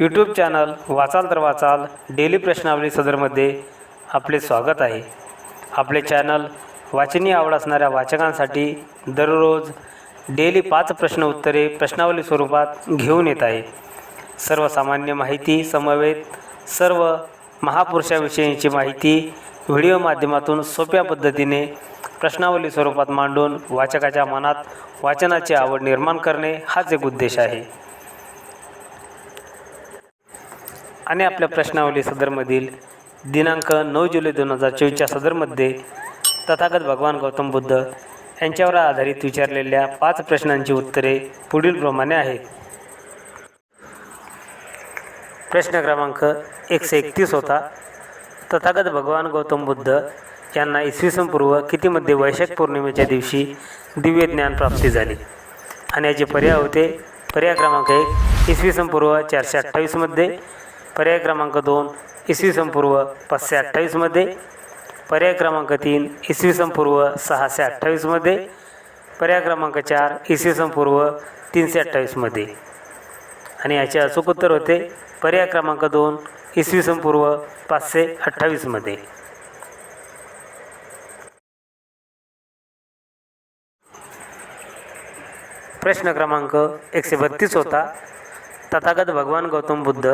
YouTube channel वाचाल तर वाचाल डेली प्रश्नावली सदरमध्ये आपले स्वागत आहे. आपले चॅनल वाचनीय आवड असणाऱ्या वाचकांसाठी दररोज डेली पाच प्रश्न उत्तरे प्रश्नावली स्वरूपात घेऊन येत आहे. सर्वसामान्य माहिती समवेत सर्व महापुरुषाविषयीची माहिती व्हिडिओ माध्यमातून सोप्या पद्धतीने प्रश्नावली स्वरूपात मांडून वाचकाच्या मनात वाचनाची आवड निर्माण करणे हाच एक उद्देश आहे. आणि आपल्या प्रश्नावली सदरमधील दिनांक नऊ जुलै दोन हजार चोवीसच्या सदरमध्ये तथागत भगवान गौतम बुद्ध यांच्यावर आधारित विचारलेल्या पाच प्रश्नांची उत्तरे पुढीलप्रमाणे आहेत. प्रश्न क्रमांक एकशे एकतीस होता. तथागत भगवान गौतम बुद्ध यांना इसवी सन पूर्व कितीमध्ये वैशाख पौर्णिमेच्या दिवशी दिव्य ज्ञान प्राप्ती झाली? आणि याचे पर्याय होते पर्याय क्रमांक एक इसवी सन पूर्व चारशे अठ्ठावीसमध्ये पर्याय क्रमांक दोन इसवी सन पूर्व पाचशे अठ्ठावीसमध्ये पर्याय क्रमांक तीन इसवी सन पूर्व सहाशे अठ्ठावीसमध्ये पर्याय क्रमांक चार इसवी सन पूर्व तीनशे अठ्ठावीसमध्ये आणि याचे अचूक उत्तर होते पर्याय क्रमांक दोन इसवी सन पूर्व पाचशे अठ्ठावीसमध्ये प्रश्न क्रमांक एकशे बत्तीस होता. तथागत भगवान गौतम बुद्ध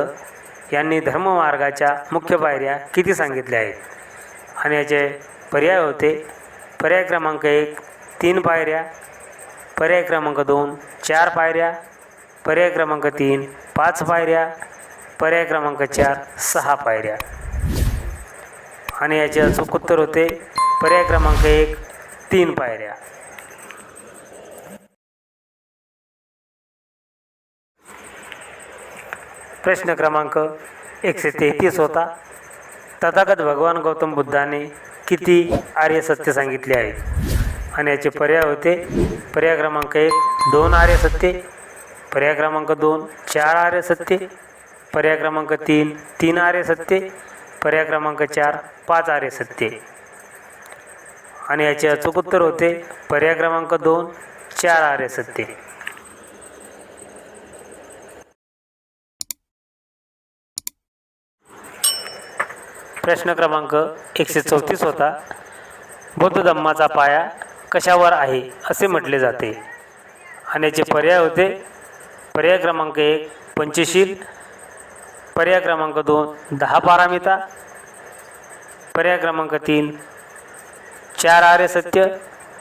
यांनी धर्ममार्गाच्या मुख्य पायऱ्या किती सांगितल्या आहेत? आणि याचे पर्याय होते. पर्याय क्रमांक एक तीन पायऱ्या. पर्याय क्रमांक दोन चार पायऱ्या. पर्याय क्रमांक तीन पाच पायऱ्या. पर्याय क्रमांक चार सहा पायऱ्या. आणि याचे अचूक उत्तर होते. पर्याय क्रमांक एक तीन पायऱ्या. प्रश्न क्रमांक एकशे तेहतीस होता. तथागत भगवान गौतम बुद्धाने किती आर्य सत्य सांगितले आहेत आणि याचे पर्याय होते. पर्याय क्रमांक एक दोन आर्य सत्य. पर्याय क्रमांक दोन चार आर्य सत्य. पर्याय क्रमांक तीन तीन आर्य सत्य. पर्याय क्रमांक चार पाच आर्य सत्य. आणि याचे अचूक उत्तर होते. पर्याय क्रमांक दोन चार आर्य सत्य. प्रश्न क्रमांक एकशे चौतीस होता. बौद्ध धम्माचा पाया कशावर आहे असे म्हटले जाते. आणि याचे पर्याय होते. पर्याय क्रमांक एक पंचशील. पर्याय क्रमांक दोन दहा पारामिता. पर्याय क्रमांक तीन चार आर्य सत्य.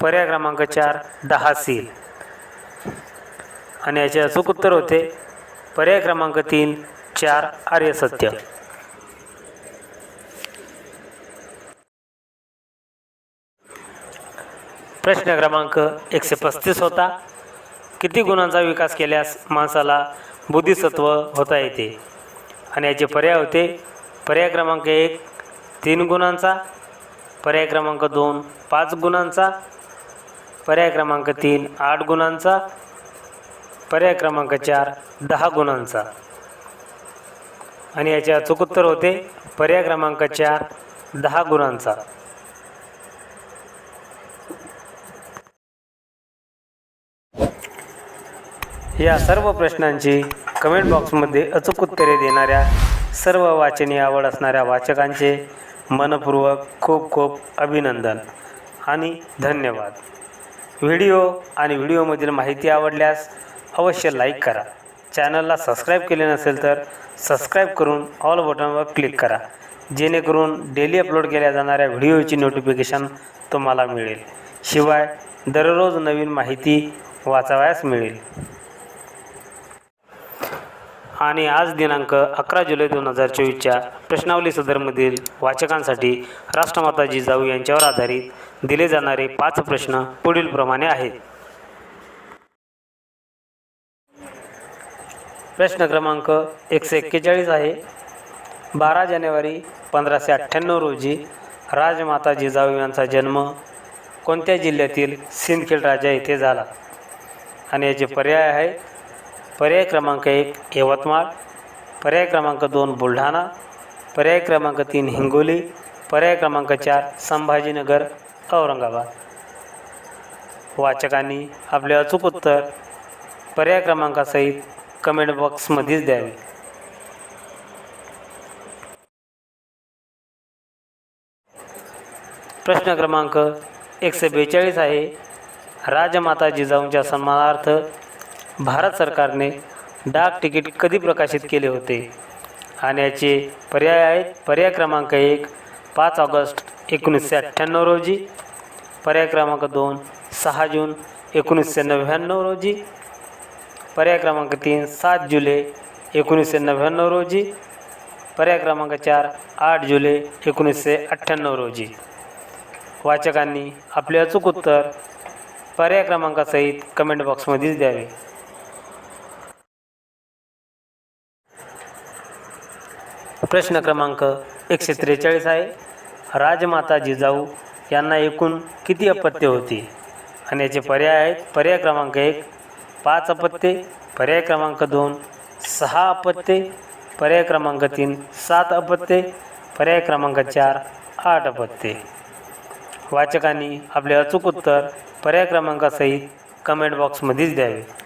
पर्याय क्रमांक चार दहा सील. आणि याचे अचूक उत्तर होते. पर्याय क्रमांक तीन चार आर्य सत्य. प्रश्न क्रमांक एकशे पस्तीस होता. किती गुणांचा विकास केल्यास माणसाला बुद्धिसत्व होता येते? आणि याचे पर्याय होते. पर्याय क्रमांक एक तीन गुणांचा. पर्याय क्रमांक दोन पाच गुणांचा. पर्याय क्रमांक तीन आठ गुणांचा. पर्याय क्रमांक चार दहा गुणांचा. आणि याचे अचूक उत्तर होते. पर्याय क्रमांक चार दहा गुणांचा. या सर्व प्रश्नांची कमेंट बॉक्समध्ये अचूक उत्तरे देणाऱ्या सर्व वाचनीय आवड असणाऱ्या वाचकांचे मनपूर्वक खूप खूप अभिनंदन आणि धन्यवाद. व्हिडिओ आणि व्हिडिओमधील माहिती आवडल्यास अवश्य लाईक करा. चॅनलला सबस्क्राईब केले नसेल तर सबस्क्राईब करून ऑल बटनवर क्लिक करा. जेणेकरून डेली अपलोड केल्या जाणाऱ्या व्हिडिओची नोटिफिकेशन तुम्हाला मिळेल. शिवाय दररोज नवीन माहिती वाचावयास मिळेल. आणि आज दिनांक अकरा जुलै दोन हजार चोवीसच्या प्रश्नावली सदरमधील वाचकांसाठी राष्ट्रमाता जिजाऊ यांच्यावर आधारित दिले जाणारे पाच प्रश्न पुढीलप्रमाणे आहेत. प्रश्न क्रमांक एकशे एक्केचाळीस आहे. बारा जानेवारी पंधराशे अठ्ठ्याण्णव रोजी राजमाता जिजाऊ यांचा जन्म कोणत्या जिल्ह्यातील सिंदखेड राजा येथे झाला? आणि याचे पर्याय आहे पर्याय क्रमांक एक यवतमाळ पर्याय क्रमांक दोन बुलढाणा पर्याय क्रमांक तीन हिंगोली पर्याय क्रमांक चार संभाजीनगर औरंगाबाद. वाचकांनी आपले अचूक उत्तर पर्याय क्रमांकासहित कमेंट बॉक्समध्येच द्यावे. प्रश्न क्रमांक एकशे बेचाळीस आहे. राजमाता जिजाऊंच्या सन्मानार्थ भारत सरकारने डाक तिकीट कधी प्रकाशित केले होते? आणि याचे पर्याय आहेत. पर्याय क्रमांक एक पाच ऑगस्ट एकोणीसशे अठ्ठ्याण्णव रोजी. पर्याय क्रमांक दोन सहा जून एकोणीसशे नव्याण्णव रोजी. पर्याय क्रमांक तीन सात जुलै एकोणीसशे नव्याण्णव रोजी. पर्याय क्रमांक चार आठ जुलै एकोणीसशे अठ्ठ्याण्णव रोजी. वाचकांनी आपले अचूक उत्तर पर्याय क्रमांकासहित कमेंट बॉक्समध्येच द्यावे. प्रश्न क्रमांक एकशे त्रेचाळीस आहे. राजमाता जिजाऊ यांना एकूण किती अपत्य होती? आणि याचे पर्याय आहेत. पर्याय क्रमांक एक पाच अपत्ये. पर्याय क्रमांक दोन सहा अपत्ये. पर्याय क्रमांक तीन सात अपत्ये. पर्याय क्रमांक चार आठ अपत्ये. वाचकांनी आपले अचूक उत्तर पर्याय क्रमांकासहित कमेंट बॉक्समध्येच द्यावे.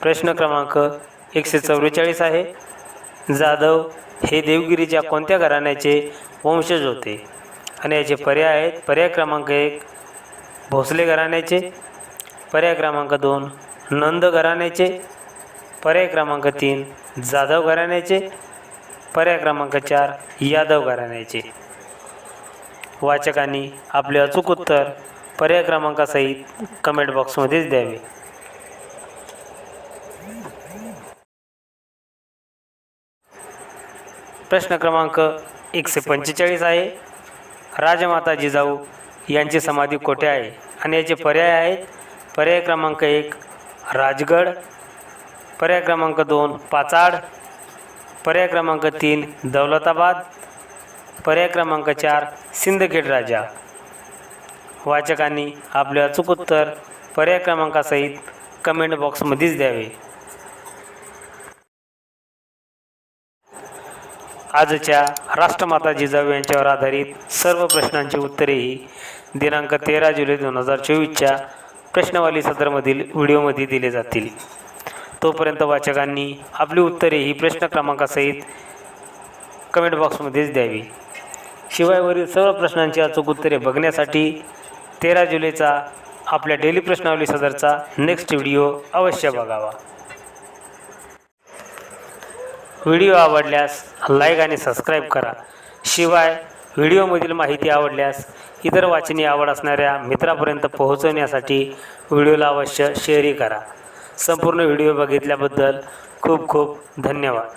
प्रश्न क्रमांक एकशे चव्वेचाळीस आहे. जाधव हे देवगिरीच्या कोणत्या घराण्याचे वंशज होते? आणि याचे पर्याय आहेत. पर्याय क्रमांक एक भोसले घराण्याचे. पर्याय क्रमांक दोन नंद घराण्याचे. पर्याय क्रमांक तीन जाधव घराण्याचे. पर्याय क्रमांक चार यादव घराण्याचे. वाचकांनी आपले अचूक उत्तर पर्याय क्रमांकासहित कमेंट बॉक्समध्येच द्यावे. प्रश्न क्रमांक एकशे पंचेचाळीस आहे. राजमाता जिजाऊ यांची समाधी कोठे आहे? आणि याचे पर्याय आहेत. पर्याय क्रमांक एक राजगड. पर्याय क्रमांक दोन पाचाड. पर्याय क्रमांक तीन दौलताबाद. पर्याय क्रमांक चार सिंदखेड राजा. वाचकांनी आपले अचूक उत्तर पर्याय क्रमांकासहित कमेंट बॉक्समध्येच द्यावे. आजच्या राष्ट्रमाता जिजाऊ यांच्यावर आधारित सर्व प्रश्नांची उत्तरेही दिनांक तेरा जुलै दोन हजार चोवीसच्या प्रश्नवाली सदरमधील व्हिडिओमध्ये दिले जातील. तोपर्यंत वाचकांनी आपली उत्तरे ही प्रश्न क्रमांकासहित कमेंट बॉक्समध्येच द्यावी. शिवाय वरील सर्व प्रश्नांची अचूक उत्तरे बघण्यासाठी तेरा जुलैचा आपल्या डेली प्रश्नावली सदरचा नेक्स्ट व्हिडिओ अवश्य बघावा. व्हिडिओ आवडल्यास लाईक आणि सबस्क्राईब करा. शिवाय व्हिडिओमधील माहिती आवडल्यास इतर वाचनी आवड असणाऱ्या मित्रापर्यंत पोहोचवण्यासाठी व्हिडिओला अवश्य शेअरही करा. संपूर्ण व्हिडिओ बघितल्याबद्दल खूप खूप धन्यवाद.